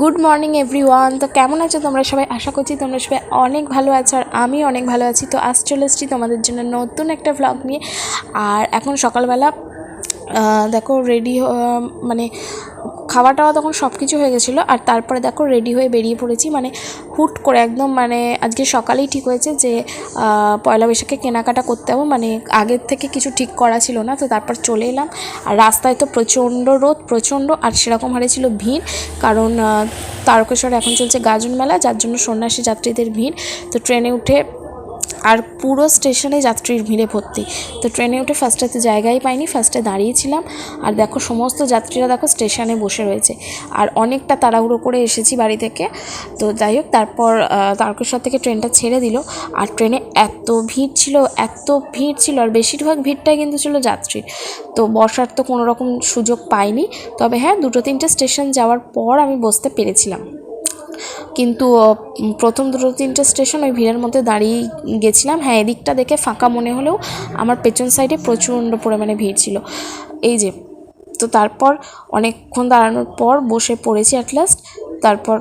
Good morning everyone তো কেমন আছো তোমরা সবাই? আশা করছি তোমরা সবাই অনেক ভালো আছো আর আমি অনেক ভালো আছি। তো আজ চলে এসেছি তোমাদের জন্য নতুন একটা ভ্লগ নিয়ে। আর এখন সকালবেলা দেখো রেডি মানে খাওয়া টাওয়া তখন সব কিছু হয়ে গেছিল। আর তারপরে দেখো রেডি হয়ে বেরিয়ে পড়েছি। মানে হুট করে একদম মানে আজকে সকালেই ঠিক হয়েছে যে পয়লা বৈশাখে কেনাকাটা করতে হবে মানে আগের থেকে কিছু ঠিক করা ছিল না। তো তারপর চলে এলাম। আর রাস্তায় তো প্রচণ্ড রোদ, প্রচণ্ড আর সেরকম হারে ছিল ভিড়। কারণ তারকেশ্বর এখন চলছে গাজন মেলা। যার জন্য সন্ন্যাসী যাত্রীদের ভিড়। তো ট্রেনে উঠে আর পুরো স্টেশনে যাত্রীর ভিড়ে ভর্তি। তো ট্রেনে উঠে ফার্স্টে জায়গাই পাইনি ফার্স্টে দাঁড়িয়েছিলাম। আর দেখো সমস্ত যাত্রীরা দেখো স্টেশনে বসে রয়েছে। আর অনেকটা তাড়াহুড়ো করে এসেছি বাড়ি থেকে। তো যাই হোক, তারপর তারকেশ্বর থেকে ট্রেনটা ছেড়ে দিল। আর ট্রেনে এত ভিড় ছিল, এত ভিড় ছিল, আর বেশিরভাগ ভিড়টাই কিন্তু ছিল যাত্রীর। তো বসার তো কোনো রকম সুযোগ পাইনি। তবে হ্যাঁ দুটো তিনটে স্টেশন যাওয়ার পর আমি বসতে পেরেছিলাম। কিন্তু প্রথম দুটো তিনটে স্টেশন ওই ভিড়ের মধ্যে দাঁড়িয়ে গেছিলাম। হ্যাঁ এদিকটা দেখে ফাঁকা মনে হলেও আমার পেছন সাইডে প্রচণ্ড পরিমাণে ভিড় ছিল। এই যে, তো তারপর অনেকক্ষণ দাঁড়ানোর পর বসে পড়েছি অ্যাট লাস্ট তারপর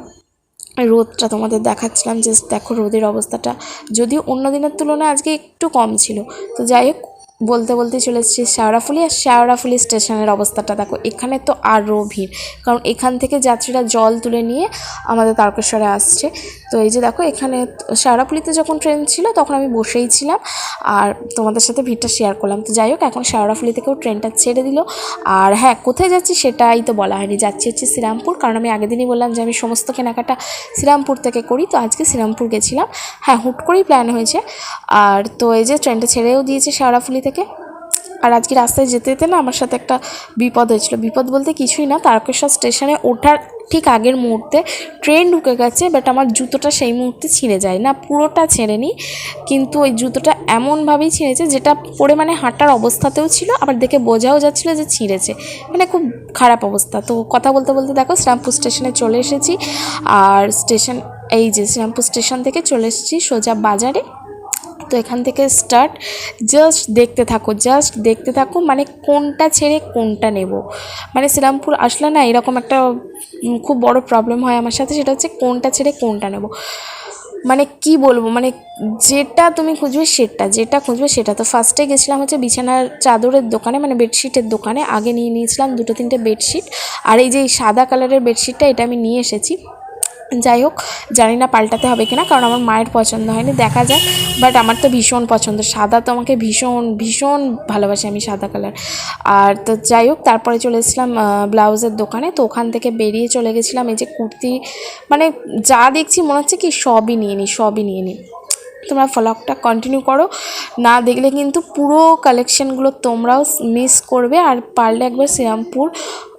রোদটা তোমাদের দেখাচ্ছিলাম যে দেখো রোদের অবস্থাটা। যদিও অন্য দিনের তুলনায় আজকে একটু কম ছিল। তো যাই হোক বলতে বলতে চলে এসেছি শেওড়াফুলি আর শেওড়াফুলি স্টেশনের অবস্থাটা দেখো, এখানে তো আরও ভিড়। কারণ এখান থেকে যাত্রীরা জল তুলে নিয়ে আমাদের তারকেশ্বরে আসছে। তো এই যে দেখো, এখানে শেওড়াফুলিতে যখন ট্রেন ছিল, তখন আমি বসেই ছিলাম আর তোমাদের সাথে ভিড়টা শেয়ার করলাম। তো যাই হোক, এখন শেওড়াফুলি থেকেও ট্রেনটা ছেড়ে দিল। আর হ্যাঁ কোথায় যাচ্ছি সেটাই তো বলা হয়নি। যাচ্ছি হচ্ছে শ্রীরামপুর, কারণ আমি আগের দিনই বললাম যে আমি সমস্ত কেনাকাটা শ্রীরামপুর থেকে করি। তো আজকে শ্রীরামপুর গেছিলাম। হ্যাঁ হুট করেই প্ল্যান হয়েছে। আর তো এই যে ট্রেনটা ছেড়েও দিয়েছে শেওড়াফুলি থেকে। আর আজকে রাস্তায় যেতে যেতে না আমার সাথে একটা বিপদ হয়েছিল। বিপদ বলতে কিছুই না, তারকেশ্বর স্টেশনে ওঠার ঠিক আগের মুহূর্তে ট্রেন ঢুকে গেছে বাট আমার জুতোটা সেই মুহূর্তে ছিঁড়ে যায় না, পুরোটা ছেঁড়েনি, কিন্তু ওই জুতোটা এমনভাবেই ছিঁড়েছে যেটা পরে মানে হাঁটার অবস্থাতেও ছিল, আবার দেখে বোঝাও যাচ্ছিল যে ছিঁড়েছে। মানে খুব খারাপ অবস্থা। তো কথা বলতে বলতে দেখো, শ্রীরামপুর স্টেশনে চলে এসেছি, আর স্টেশন, এই যে শ্রীরামপুর স্টেশন থেকে চলে এসেছি সোজা বাজারে। তো এখান থেকে স্টার্ট জাস্ট দেখতে থাকো জাস্ট দেখতে থাকো মানে কোনটা ছেড়ে কোনটা নেব। মানে শ্রীরামপুর আসলে না এরকম একটা খুব বড় প্রবলেম হয় আমার সাথে, সেটা হচ্ছে কোনটা ছেড়ে কোনটা নেব। মানে কি বলব মানে যেটা তুমি খুঁজবে সেটা, যেটা খুঁজবে সেটা। তো ফার্স্টে গেছিলাম হচ্ছে বিছানার চাদরের দোকানে মানে বেডশিটের দোকানে। আগে নিয়ে নিয়েছিলাম দুটো তিনটে বেডশিট। আর এই যে সাদা কালারের বেডশিটটা, এটা আমি নিয়ে এসেছি। যাই হোক, জানি না পাল্টাতে হবে কিনা, কারণ আমার মায়ের পছন্দ হয়নি, দেখা যাক বাট আমার তো ভীষণ পছন্দ। সাদা তো আমাকে ভীষণ ভীষণ ভালোবাসি আমি সাদা কালার আর তো যাই হোক, তারপরে চলে এসেছিলাম ব্লাউজের দোকানে, তো ওখান থেকে বেরিয়ে চলে গেছিলাম, এই যে কুর্তি মানে যা দেখছি মনে হচ্ছে কি সবই নিয়ে নিই সবই নিয়ে নিই তোমরা ফ্লগটা কন্টিনিউ করো, না দেখলে কিন্তু পুরো কালেকশনগুলো তোমরাও মিস করবে, আর পারলে একবার শ্রীরামপুর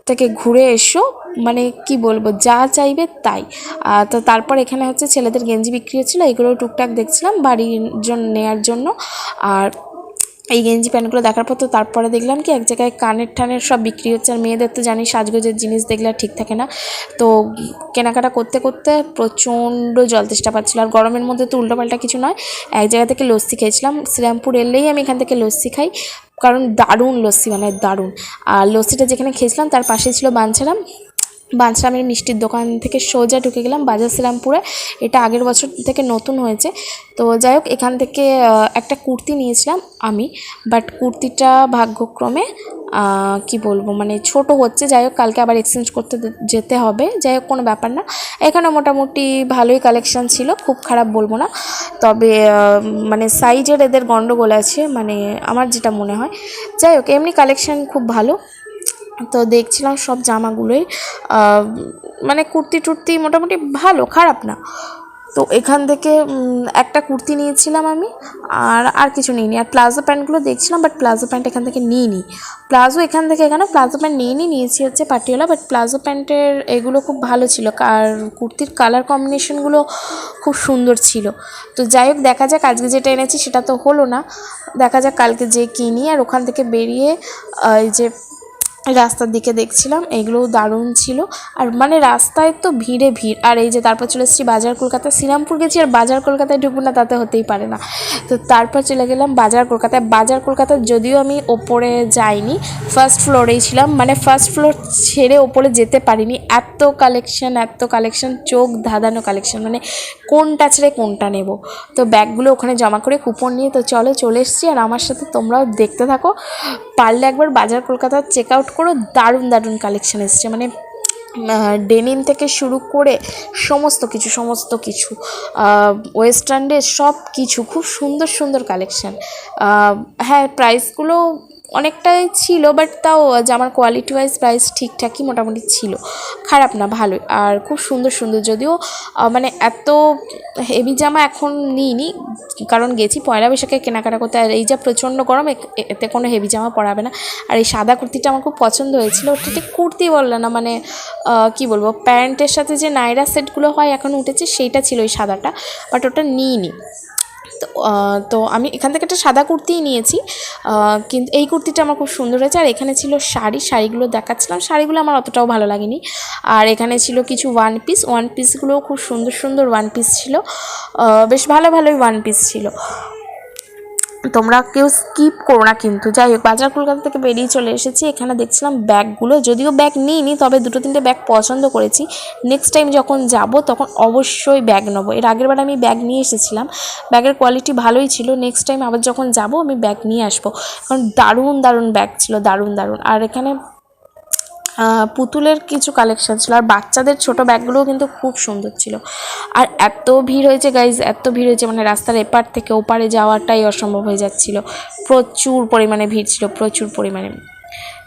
থেকে ঘুরে এসো। মানে কি বলব, যা চাইবে তাই। তো তারপর এখানে হচ্ছে ছেলেদের গেঞ্জি বিক্রি হচ্ছিল এগুলো টুকটাক দেখছিলাম বাড়ির জন্য নেওয়ার জন্য। আর এই গেঞ্জি প্যান্টগুলো দেখার পর তো তারপরে দেখলাম কি এক জায়গায় কানের টানের সব বিক্রি হচ্ছে। আর মেয়েদের তো জানি সাজগোজের জিনিস দেখলে ঠিক থাকে না। তো কেনাকাটা করতে করতে প্রচণ্ড জল তেষ্টা পাচ্ছিলো। আর গরমের মধ্যে তো উল্টোপাল্টা কিছু নয়। এক জায়গা থেকে লস্যি খেয়েছিলাম। শ্রীরামপুর এলেই আমি এখান থেকে লস্যি খাই। কারণ দারুণ লস্যি মানে দারুণ। আর লস্যিটা যেখানে খেয়েছিলাম তার পাশে ছিল বাঞ্ছারাম। বাঞ্ছারামের মিষ্টির দোকান থেকে সোজা ঢুকে গেলাম বাজার শ্রীরামপুরে। এটা আগের বছর থেকে নতুন হয়েছে। তো যাই হোক, এখান থেকে একটা কুর্তি নিয়েছিলাম আমি। বাট কুর্তিটা ভাগ্যক্রমে কি বলব মানে ছোট হচ্ছে। যাই হোক, কালকে আবার এক্সচেঞ্জ করতে যেতে হবে। যাই হোক, কোনো ব্যাপার না। এখানে মোটামুটি ভালোই কালেকশান ছিল, খুব খারাপ বলব না। তবে মানে সাইজের এদের গন্ডগোল আছে মানে আমার যেটা মনে হয়। যাই হোক, এমনি কালেকশান খুব ভালো। তো দেখছিলাম সব জামাগুলোই মানে কুর্তি টুর্তি মোটামুটি ভালো, খারাপ না। তো এখান থেকে একটা কুর্তি নিয়েছিলাম আমি, আর আর কিছু নিইনি। আর প্লাজো প্যান্টগুলো দেখছিলাম বাট প্লাজো প্যান্ট এখান থেকে নিইনি। প্লাজো এখান থেকে এখানে প্লাজো প্যান্ট নিইনি, নিয়েছি হচ্ছে পাটিওলা বাট প্লাজো প্যান্টের এগুলো খুব ভালো ছিল। আর কুর্তির কালার কম্বিনেশনগুলো খুব সুন্দর ছিল। তো যাই হোক, দেখা যাক, আজকে যেটা এনেছি সেটা তো হলো না। দেখা যাক, কালকে যে কিনি, আর ওখান থেকে বেরিয়ে এই যে রাস্তার দিকে দেখছিলাম, এগুলোও দারুণ ছিল। আর মানে রাস্তায় তো ভিড়ে ভিড়। আর এই যে তারপর চলে এসেছি বাজার কলকাতা শ্রীরামপুর গেছি আর বাজার কলকাতায় ঢুকবো না, তাতে হতেই পারে না। তো তারপর চলে গেলাম বাজার কলকাতায়। বাজার কলকাতা যদিও আমি ওপরে যাইনি ফার্স্ট ফ্লোরেই ছিলাম। মানে ফার্স্ট ফ্লোর ছেড়ে ওপরে যেতে পারিনি। এত কালেকশন এত কালেকশন চোখ ধাঁধানো কালেকশন মানে কোনটা ছেড়ে কোনটা নেব? তো ব্যাগগুলো ওখানে জমা করে কুপন নিয়ে তো চলো চলে এসেছি। আর আমার সাথে তোমরাও দেখতে থাকো। পারলে একবার বাজার কলকাতা চেক আউট করো, দারুণ দারুণ কালেকশান এসছে। মানে ডেনিম থেকে শুরু করে সমস্ত কিছু সমস্ত কিছু ওয়েস্টার্ন ডে সব কিছু খুব সুন্দর সুন্দর কালেকশান হ্যাঁ প্রাইসগুলো অনেকটাই ছিল বাট তাও জামার কোয়ালিটি ওয়াইজ প্রাইস ঠিকঠাকই মোটামুটি ছিল। খারাপ না, ভালোই। আর খুব সুন্দর সুন্দর। যদিও মানে এত হেভি জামা এখন নিইনি, কারণ গেছি পয়লা বৈশাখে কেনাকাটা করতে। আর এই যা প্রচণ্ড গরম এতে কোনো হেভি জামা পরাবে না। আর এই সাদা কুর্তিটা আমার খুব পছন্দ হয়েছিল। ওটা ঠিক কুর্তি বলল না মানে কি বলব, প্যান্টের সাথে যে নাইরা সেটগুলো হয়, এখন উঠেছে, সেইটা ছিল ওই সাদাটা বাট ওটা নিইনি। তো আমি এখান থেকে একটা সাদা কুর্তিই নিয়েছি। কিন্তু এই কুর্তিটা আমার খুব সুন্দর হয়েছে। আর এখানে ছিল শাড়ি, শাড়িগুলো দেখাচ্ছিলাম। শাড়িগুলো আমার অতটাও ভালো লাগেনি। আর এখানে ছিল কিছু ওয়ান পিস ওয়ান পিসগুলোও খুব সুন্দর সুন্দর ওয়ান পিস ছিল। বেশ ভালো, ভালোই ওয়ান পিস ছিল। তোমরা কেউ স্কিপ করো না কিন্তু। যাই হোক, বাজার কলকাতা থেকে বেরিয়ে চলে এসেছি। এখানে দেখছিলাম ব্যাগগুলো। যদিও ব্যাগ নিইনি, তবে দুটো তিনটে ব্যাগ পছন্দ করেছি। নেক্সট টাইম যখন যাব, তখন অবশ্যই ব্যাগ নেব। এর আগের বার আমি ব্যাগ নিয়ে এসেছিলাম। ব্যাগের কোয়ালিটি ভালোই ছিল। নেক্সট টাইম আবার যখন যাব, আমি ব্যাগ নিয়ে আসব। কারণ দারুণ দারুণ ব্যাগ ছিল, দারুণ দারুণ। আর এখানে পুতুলের কিছু কালেকশান ছিল আর বাচ্চাদের ছোট ব্যাগগুলোও কিন্তু খুব সুন্দর ছিল। আর এত ভিড় হয়েছে গাইজ এত ভিড় হয়েছে মানে রাস্তার এপার থেকে ওপারে যাওয়াটাই অসম্ভব হয়ে যাচ্ছিল। প্রচুর পরিমাণে ভিড় ছিল, প্রচুর পরিমাণে।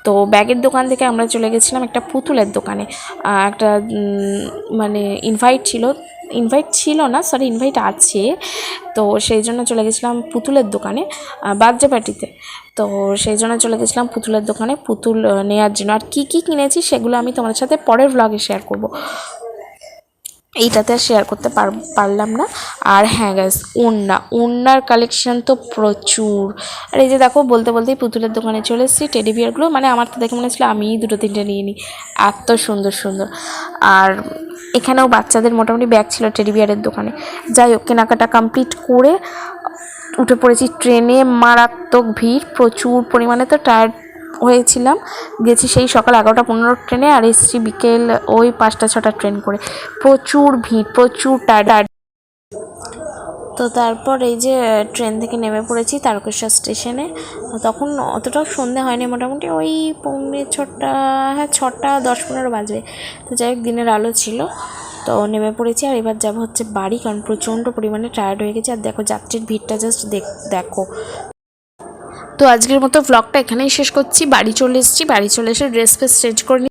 তো ব্যাগের দোকান থেকে আমরা চলে গেছিলাম একটা পুতুলের দোকানে। একটা মানে ইনভাইট ছিল ইনভাইট ছিল না সরি ইনভাইট আছে। তো সেই জন্য চলে গেছিলাম পুতুলের দোকানে বার্থডে পার্টিতে। তো সেই জন্য চলে গেছিলাম পুতুলের দোকানে, পুতুল নেওয়ার জন্য। আর কী কী কিনেছি সেগুলো আমি তোমাদের সাথে পরের ব্লগে শেয়ার করব। এইটাতে আর শেয়ার করতে পার, পারলাম না। আর হ্যাঁ গ্যাস ওড়না ওড়নার কালেকশন তো প্রচুর। আর এই যে দেখো, বলতে বলতেই পুতুলের দোকানে চলে এসেছি টেডি বিয়ারগুলো মানে আমার তো দেখে মনে হচ্ছিল আমিই দুটো তিনটে নিয়ে নিই এত সুন্দর সুন্দর। আর এখানেও বাচ্চাদের মোটামুটি ব্যাগ ছিল টেডি বিয়ারের দোকানে। যাই হোক, কেনাকাটা কমপ্লিট করে উঠে পড়েছি ট্রেনে মারাত্মক ভিড়, প্রচুর পরিমাণে তো টায়ার্ড হয়েছিলাম। গেছি সেই সকাল এগারোটা পনেরো ট্রেনে আর এসেছি বিকেল ওই পাঁচটা ছটা ট্রেন করে। প্রচুর ভিড়, প্রচুর টায়ার্ড। তো তারপর এই যে ট্রেন থেকে নেমে পড়েছি তারকেশ্বর স্টেশনে। তখন অতটাও সন্ধে হয়নি মোটামুটি, ওই পৌনে ছটা হ্যাঁ ছটা, দশ পনেরো বাজবে। তো যাই হোক, দিনের আলো ছিল। তো নেমে পড়েছি আর এবার যাব হচ্ছে বাড়ি, কারণ প্রচণ্ড পরিমাণে টায়ার্ড হয়ে গেছে। আর দেখো, যাত্রীর ভিড়টা জাস্ট দেখো। তো আজকের মতো ব্লগটা এখানেই শেষ করছি। বাড়ি চলে এসেছি। বাড়ি চলে এসে ড্রেস ফেস চেঞ্জ করে